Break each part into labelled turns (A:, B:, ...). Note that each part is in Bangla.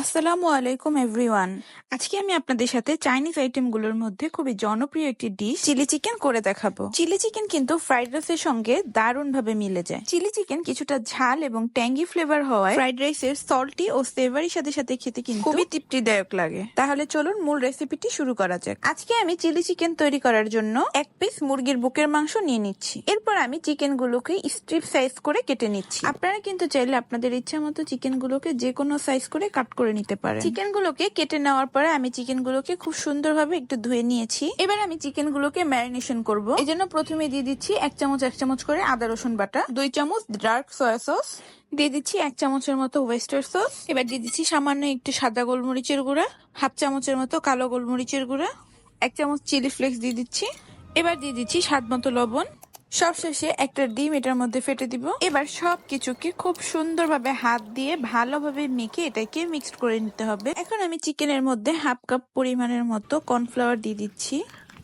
A: আসসালামু আলাইকুম, এভরিওয়ান। আজকে আমি আপনাদের সাথে চাইনিজ আইটেমগুলোর মধ্যে খুবই জনপ্রিয় একটি ডিশ, চিলি চিকেন করে দেখাবো। চিলি চিকেন কিন্তু ফ্রাইড রাইসের সঙ্গে দারুণ ভাবে মিলে যায়। চিলি চিকেন কিছুটা ঝাল এবং ট্যাঙ্গি ফ্লেভার হওয়ায় ফ্রাইড রাইসের সল্টি ও সেভারির সাথে সাথে খেতে কিন্তু খুবই তৃপ্তিদায়ক লাগে। তাহলে চলুন মূল রেসিপিটি শুরু করা যাক। আজকে আমি চিলি চিকেন তৈরি করার জন্য এক পিস মুরগির বুকের মাংস নিয়ে নিচ্ছি। এরপর আমি চিকেন গুলোকে স্ট্রিপ সাইজ করে কেটে নিচ্ছি। আপনারা কিন্তু চাইলে আপনাদের ইচ্ছা মতো চিকেন গুলোকে যে কোনো সাইজ করে কাট করে নিতে পারেন। চিকেন গুলোকে কেটে নেওয়ার পরে আমি চিকেন গুলোকে খুব সুন্দরভাবে একটু ধুয়ে নিয়েছি। এবার আমি চিকেন গুলোকে ম্যারিনেশন করব। এই জন্য প্রথমে দিয়ে দিচ্ছি এক চামচ এক চামচ করে আদা, রসুন বাটা, দুই চামচ ডার্ক সয়া সস, দিয়ে দিচ্ছি এক চামচের মতো ওয়েস্টার সস, এবার দিয়ে দিচ্ছি সামান্য একটু সাদা গোলমরিচের গুঁড়া, হাফ চামচের মতো কালো গোলমরিচের গুঁড়া, এক চামচ চিলি ফ্লেক্স দিয়ে দিচ্ছি, এবার দিয়ে দিচ্ছি স্বাদ মতো লবণ সবশেষে একটা ডিম এটার মধ্যে ফেটে দিব। এবার সব কিছুকে খুব সুন্দরভাবে হাত দিয়ে ভালোভাবে মেখে এটাকে মিক্সড করে নিতে হবে। এখন আমি চিকেনের মধ্যে হাফ কাপ পরিমাণের মতো কর্নফ্লাওয়ার দিয়ে দিচ্ছি।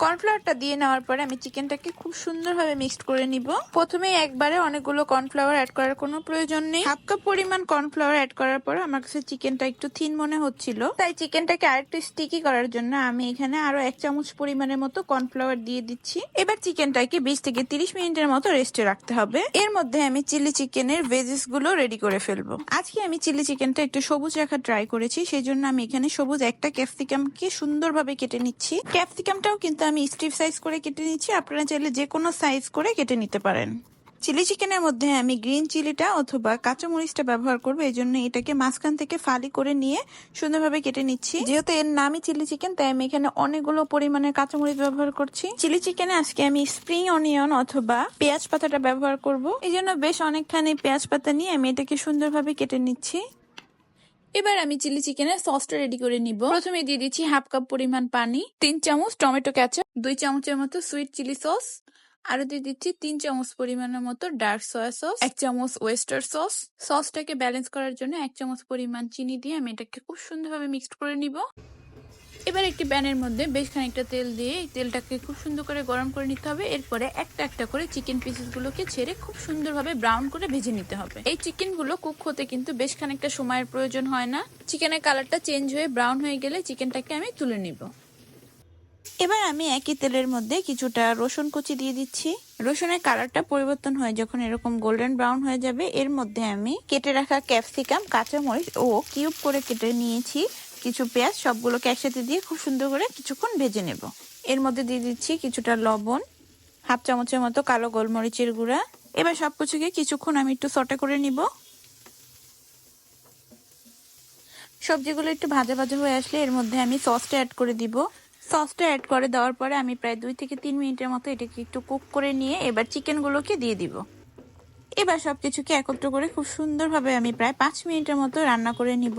A: কর্নফ্লাওয়ারটা দিয়ে নেওয়ার পরে আমি চিকেনটাকে খুব সুন্দরভাবে মিক্সড করে নিব। প্রথমেই একবারে অনেকগুলো কর্নফ্লাওয়ার অ্যাড করার কোনো প্রয়োজন নেই। হাফ কাপ পরিমাণ কর্নফ্লাওয়ার অ্যাড করার পর আমার কাছে চিকেনটা একটু থিন মনে হচ্ছিল। তাই চিকেনটাকে আরেকটু স্টিকি করার জন্য আমি এখানে আরও এক চামচ পরিমাণের মতো কর্নফ্লাওয়ার দিয়ে দিচ্ছি। এবার চিকেনটাকে বিশ থেকে তিরিশ মিনিটের মতো রেস্টে রাখতে হবে। এর মধ্যে আমি চিলি চিকেনের ভেজেসগুলো রেডি করে ফেলব। আজকে আমি চিলি চিকেনটা একটু সবুজ রাখা ট্রাই করেছি সেই জন্য আমি এখানে সবুজ একটা ক্যাপসিকামকে সুন্দরভাবে কেটে নিচ্ছি। ক্যাপসিকামটাও কিন্তু আমি স্ট্রিপ সাইজ করে কেটে নিচ্ছি। আপনারা চাইলে যে কোনো সাইজ করে কেটে নিতে পারেন। চিলি চিকেনের মধ্যে আমি গ্রিন চিলিটা অথবা কাঁচামরিচটা ব্যবহার করব। এই জন্য এটাকে মাঝখান থেকে ফালি করে নিয়ে সুন্দরভাবে কেটে নিচ্ছি। যেহেতু এর নামই চিলি চিকেন, তাই আমি এখানে অনেকগুলো পরিমাণের কাঁচামরিচ ব্যবহার করছি। চিলি চিকেনে আজকে আমি স্প্রিং অনিয়ন অথবা পেঁয়াজ পাতাটা ব্যবহার করব। এই জন্য বেশ অনেকখানি পেঁয়াজ পাতা নিয়ে আমি এটাকে সুন্দরভাবে কেটে নিচ্ছি। এবার আমি চিলি চিকেনের সসটা রেডি করে নিব। প্রথমে দিয়ে দিচ্ছি হাফ কাপ পরিমাণ পানি, তিন চামচ টমেটো ক্যাচাপ দুই চামচের মতো সুইট চিলি সস আরও দিয়ে দিচ্ছি তিন চামচ পরিমাণের মতো ডার্ক সয়া সস এক চামচ ওয়েস্টার সস সসটাকে ব্যালেন্স করার জন্য এক চামচ পরিমাণ চিনি দিয়ে আমি এটাকে খুব সুন্দরভাবে মিক্সড করে নিব। এবার একটি প্যানের মধ্যে বেশ খানিকটা তেল দিয়ে তেলটাকে খুব সুন্দর করে গরম করে নিতে হবে। এরপরে একটা একটা করে চিকেন পিসেস গুলোকে ছেড়ে খুব সুন্দরভাবে ব্রাউন করে ভেজে নিতে হবে। এই চিকেনগুলো কুক হতে কিন্তু বেশ খানিকটা সময়ের প্রয়োজন হয় না। চিকেনের কালারটা চেঞ্জ হয়ে ব্রাউন হয়ে গেলে চিকেনটাকে আমি তুলে নিব। এবার আমি একই তেলের মধ্যে কিছুটা রসুন কুচি দিয়ে দিচ্ছি। রসুনের কালারটা পরিবর্তন হয় যখন এরকম গোল্ডেন ব্রাউন হয়ে যাবে। এর মধ্যে আমি কেটে রাখা ক্যাপসিকাম কাঁচামরিচ ও কিউব করে কেটে নিয়েছি। কিছু পেঁয়াজ সবগুলোকে একসাথে দিয়ে খুব সুন্দর করে কিছুক্ষণ ভেজে নেব। এর মধ্যে দিয়ে দিচ্ছি কিছুটা লবণ, হাফ চামচের মতো কালো গোলমরিচের গুঁড়া। এবার সবকিছুকে কিছুক্ষণ আমি একটু সটে করে নিব। সবজিগুলো একটু ভাজা ভাজা হয়ে আসলে এর মধ্যে আমি সসটা অ্যাড করে দিব। সসটা অ্যাড করে দেওয়ার পরে আমি প্রায় দুই থেকে তিন মিনিটের মতো এটাকে একটু কুক করে নিয়ে এবার চিকেনগুলোকে দিয়ে দিব। এবার সবকিছুকে একত্র করে খুব সুন্দরভাবে আমি প্রায় পাঁচ মিনিটের মতো রান্না করে নিব।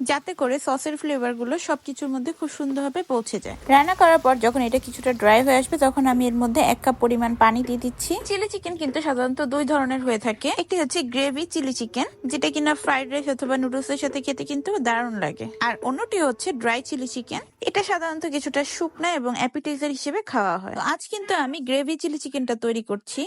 A: যাতে করে সসের ফ্লেভারগুলো সবকিছুর মধ্যে খুব সুন্দরভাবে পৌঁছে যায়। রান্না করার পর যখন এটা কিছুটা ড্রাই হয়ে আসবে, তখন আমি এর মধ্যে এক কাপ পরিমাণ পানি দিয়ে দিচ্ছি। চিলি চিকেন কিন্তু সাধারণত দুই ধরনের হয়ে থাকে। একটি হচ্ছে গ্রেভি চিলি চিকেন যেটা কিনা ফ্রাইড রাইস অথবা নুডলস এর সাথে খেতে কিন্তু দারুণ লাগে। আর অন্যটি হচ্ছে ড্রাই চিলি চিকেন এটা সাধারণত কিছুটা শুকনা এবং অ্যাপিটাইজার হিসেবে খাওয়া হয়। আজ কিন্তু আমি গ্রেভি চিলি চিকেনটা তৈরি করছি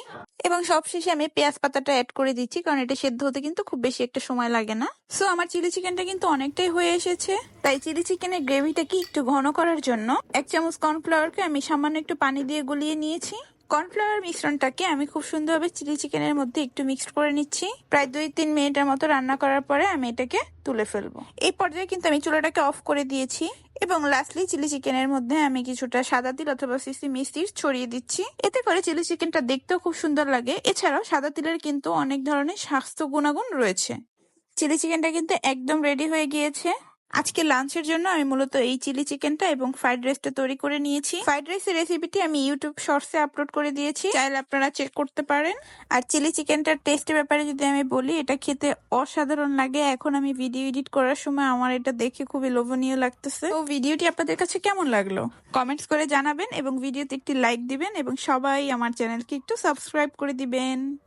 A: এবং সবশেষে আমি পেঁয়াজ পাতাটা অ্যাড করে দিচ্ছি, কারণ এটা সেদ্ধ হতে কিন্তু খুব বেশি একটা সময় লাগে না। সো আমার চিলি চিকেনটা কিন্তু অনেকটাই হয়ে এসেছে। তাই চিলি চিকেনের গ্রেভিটাকে একটু ঘন করার জন্য এক চামচ কর্নফ্লাওয়ারকে আমি সামান্য একটু পানি দিয়ে গুলিয়ে নিয়েছি। কর্নফ্লাওয়ার মিশ্রণটাকে আমি খুব সুন্দরভাবে চিলি চিকেনের মধ্যে একটু মিক্সড করে নিচ্ছি। প্রায় দুই তিন মিনিটের মতো রান্না করার পরে আমি এটাকে তুলে ফেলব। এই পর্যায়ে কিন্তু আমি চুলাটাকে অফ করে দিয়েছি এবং লাস্টলি চিলি চিকেনের মধ্যে আমি কিছুটা সাদা তিল অথবা সিসি মিষ্টি ছড়িয়ে দিচ্ছি। এতে করে চিলি চিকেনটা দেখতেও খুব সুন্দর লাগে। এছাড়াও সাদা তিলের কিন্তু অনেক ধরনের স্বাস্থ্য গুণাগুণ রয়েছে। চিলি চিকেনটা কিন্তু একদম রেডি হয়ে গিয়েছে। আজকে লাঞ্চের জন্য আমি মূলত এই চিলি চিকেনটা এবং ফ্রাইড রাইসটা তৈরি করে নিয়েছি। ফ্রাইড রাইসের রেসিপিটি আমি ইউটিউব শর্টসে আপলোড করে দিয়েছি। চাইলে আপনারা চেক করতে পারেন। আর চিলি চিকেনটার টেস্টের ব্যাপারে যদি আমি বলি, এটা খেতে অসাধারণ লাগে। এখন আমি ভিডিও এডিট করার সময় আমার এটা দেখে খুবই লোভনীয় লাগতেছে। তো ভিডিওটি আপনাদের কাছে কেমন লাগল? কমেন্টস করে জানাবেন এবং ভিডিওতে একটি লাইক দিবেন এবং সবাই আমার চ্যানেলকে একটু সাবস্ক্রাইব করে দিবেন।